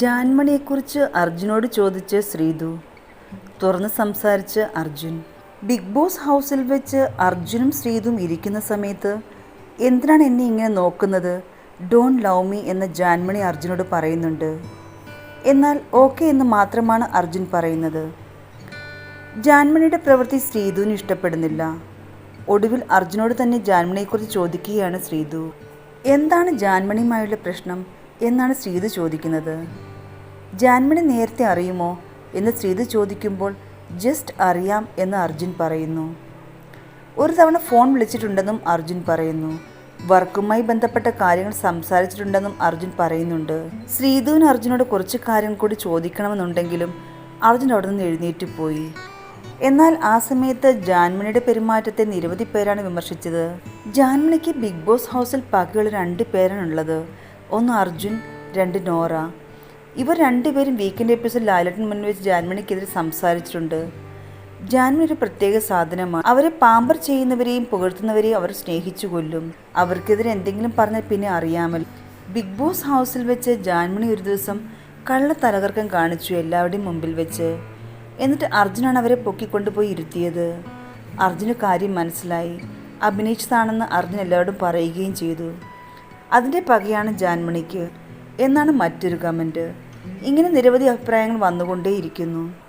ജാൻമണിയെക്കുറിച്ച് അർജുനോട് ചോദിച്ച് ശ്രീതു തുറന്ന് സംസാരിച്ച് അർജുൻ. ബിഗ് ബോസ് ഹൗസിൽ വെച്ച് അർജുനും ശ്രീതും ഇരിക്കുന്ന സമയത്ത് എന്തിനാണ് എന്നെ ഇങ്ങനെ നോക്കുന്നത്? ഡോൺ ലവ് മീ എന്ന് ജാൻമണി അർജുനോട് പറയുന്നുണ്ട്. എന്നാൽ ഓക്കെ എന്ന് മാത്രമാണ് അർജുൻ പറയുന്നത്. ജാൻമണിയുടെ പ്രവൃത്തി ശ്രീതുവിന് ഇഷ്ടപ്പെടുന്നില്ല. ഒടുവിൽ അർജുനോട് തന്നെ ജാൻമണിയെക്കുറിച്ച് ചോദിക്കുകയാണ് ശ്രീതു എന്താണ് ജാൻമണിയുമായുള്ള പ്രശ്നം? എന്നാണ് ശ്രീത് ചോദിക്കുന്നത്. ജാൻമണി നേരത്തെ അറിയുമോ? എന്ന് ശ്രീത് ചോദിക്കുമ്പോൾ ജസ്റ്റ് അറിയാം എന്ന് അർജുൻ പറയുന്നു. ഒരു തവണ ഫോൺ വിളിച്ചിട്ടുണ്ടെന്നും അർജുൻ പറയുന്നു. വർക്കുമായി ബന്ധപ്പെട്ട കാര്യങ്ങൾ സംസാരിച്ചിട്ടുണ്ടെന്നും അർജുൻ പറയുന്നുണ്ട്. ശ്രീധുവിന് അർജുനോട് കുറച്ച് കാര്യങ്ങൾ കൂടി ചോദിക്കണമെന്നുണ്ടെങ്കിലും അർജുൻ അവിടെ നിന്ന് എഴുന്നേറ്റ് പോയി. എന്നാൽ ആ സമയത്ത് ജാൻമണിയുടെ പെരുമാറ്റത്തെ നിരവധി പേരാണ് വിമർശിച്ചത്. ജാൻമണിക്ക് ബിഗ് ബോസ് ഹൗസിൽ പകകൾ രണ്ട് പേരാണുള്ളത്. ഒന്ന് അർജുൻ രണ്ട് നോറ. ഇവർ രണ്ടുപേരും വീക്കെൻഡ് എപ്പിസോഡ് ലാലറ്റിന് മുന്നിൽ വെച്ച് ജാൻമണിക്കെതിരെ സംസാരിച്ചിട്ടുണ്ട്. ജാൻമണി ഒരു പ്രത്യേക സാധനമാണ്. അവരെ പാമ്പർ ചെയ്യുന്നവരെയും പുകഴ്ത്തുന്നവരെയും അവർ സ്നേഹിച്ചു കൊല്ലും. അവർക്കെതിരെ എന്തെങ്കിലും പറഞ്ഞാൽ പിന്നെ അറിയാമല്ലോ. ബിഗ് ബോസ് ഹൗസിൽ വെച്ച് ജാൻമണി ഒരു ദിവസം കള്ള തലകർക്കം കാണിച്ചു എല്ലാവരുടെയും മുമ്പിൽ വെച്ച്. എന്നിട്ട് അർജുനാണ് അവരെ പൊക്കിക്കൊണ്ടുപോയി ഇരുത്തിയത്. അർജുന് കാര്യം മനസ്സിലായി. അഭിനയിച്ചതാണെന്ന് അർജുൻ എല്ലാവരോടും പറയുകയും ചെയ്തു. അതിന്റെ പകയാണ് ജാൻമണിക്ക്. എന്നാണ് മറ്റൊരു കമന്റ് ഇങ്ങനെ നിരവധി അഭിപ്രായങ്ങൾ വന്നുകൊണ്ടേയിരിക്കുന്നു.